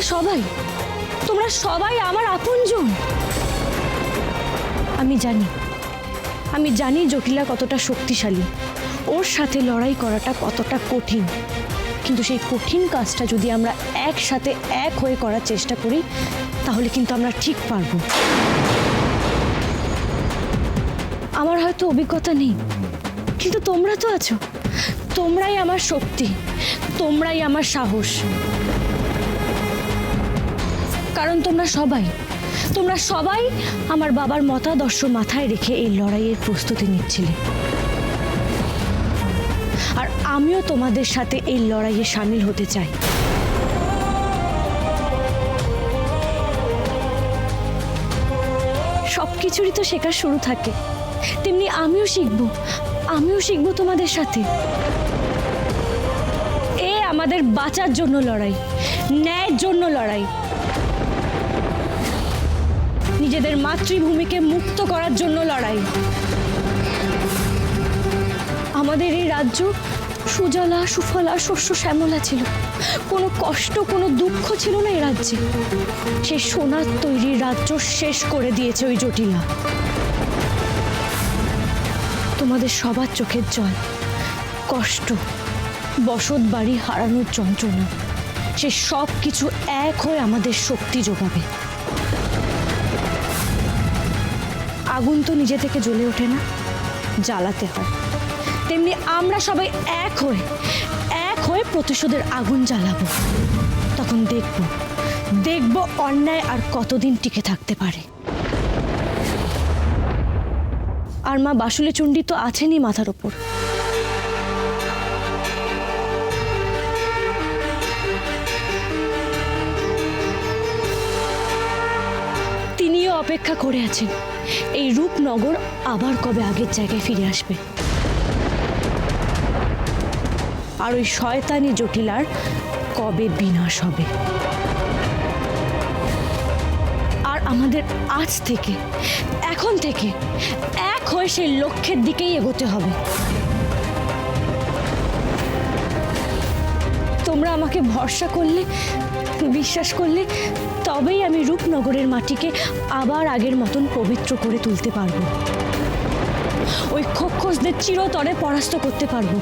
তোমরা সবাই তোমরা সবাই আমার আপনজন। আমি জানি আমি জানি জটিলা কতটা শক্তিশালী, ওর সাথে লড়াই করাটা কতটা কঠিন। কিন্তু সেই কঠিন কাজটা যদি আমরা একসাথে এক হয়ে করার চেষ্টা করি, তাহলে কিন্তু আমরা ঠিক পারব। আমার হয়তো অভিজ্ঞতা নেই, কিন্তু তোমরা তো আছো। তোমরাই আমার শক্তি, তোমরাই আমার সাহস। কারণ তোমরা সবাই তোমরা সবাই আমার বাবার মতাদর্শ মাথায় রেখে এই লড়াইয়ের প্রস্তুতি নিচ্ছিলে। আর আমিও তোমাদের সাথে এই লড়াইয়ে সামিল হতে চাই। সব কিছুরই তো শেখার শুরু থাকে। তেমনি আমিও শিখব আমিও শিখব তোমাদের সাথে। এ আমাদের বাঁচার জন্য লড়াই। ন্যায়ের জন্য লড়াই। নিজেদের মাতৃভূমিকে মুক্ত করার জন্য লড়াই। আমাদের এই রাজ্য সুজলা, সুফলা, শস্য, শ্যামলা ছিল। কোনো কষ্ট, কোনো দুঃখ ছিল না এই রাজ্যে। সে সোনার তৈরি রাজ্য শেষ করে দিয়েছে ওই জটিলা। তোমাদের সবার চোখের জল, কষ্ট বসত বাড়ি হারানোর যন্ত্রণা। সে সব কিছু এক হয়ে আমাদের শক্তি যোগাবে। আগুন তো নিজে থেকে জ্বলে ওঠে না, জ্বালাতে হয়। তেমনি আমরা সবাই এক হয়ে এক হয়ে প্রতিশোধের আগুন জ্বালাবো। তখন দেখব দেখব অন্যায় আর কতদিন টিকে থাকতে পারে। আর মা বাসুলি চণ্ডী তো আছেনই মাথার ওপর। অপেক্ষা করে আছেন। এই রূপনগর আবার কবে আগের জায়গায় ফিরে আসবে? আর ওই শয়তানি জটিলার কবে বিনাশ হবে? আর আমাদের আজ থেকে, এখন থেকে, এক হয়ে সেই লক্ষ্যের দিকেই এগোতে হবে। তোমরা আমাকে ভরসা করলে বিশ্বাস করলে তবেই আমি রূপনগরের মাটিকে আবার আগের মতন পবিত্র করে তুলতে পারব। ওই খক্ষসদের চিরতরে পরাস্ত করতে পারব।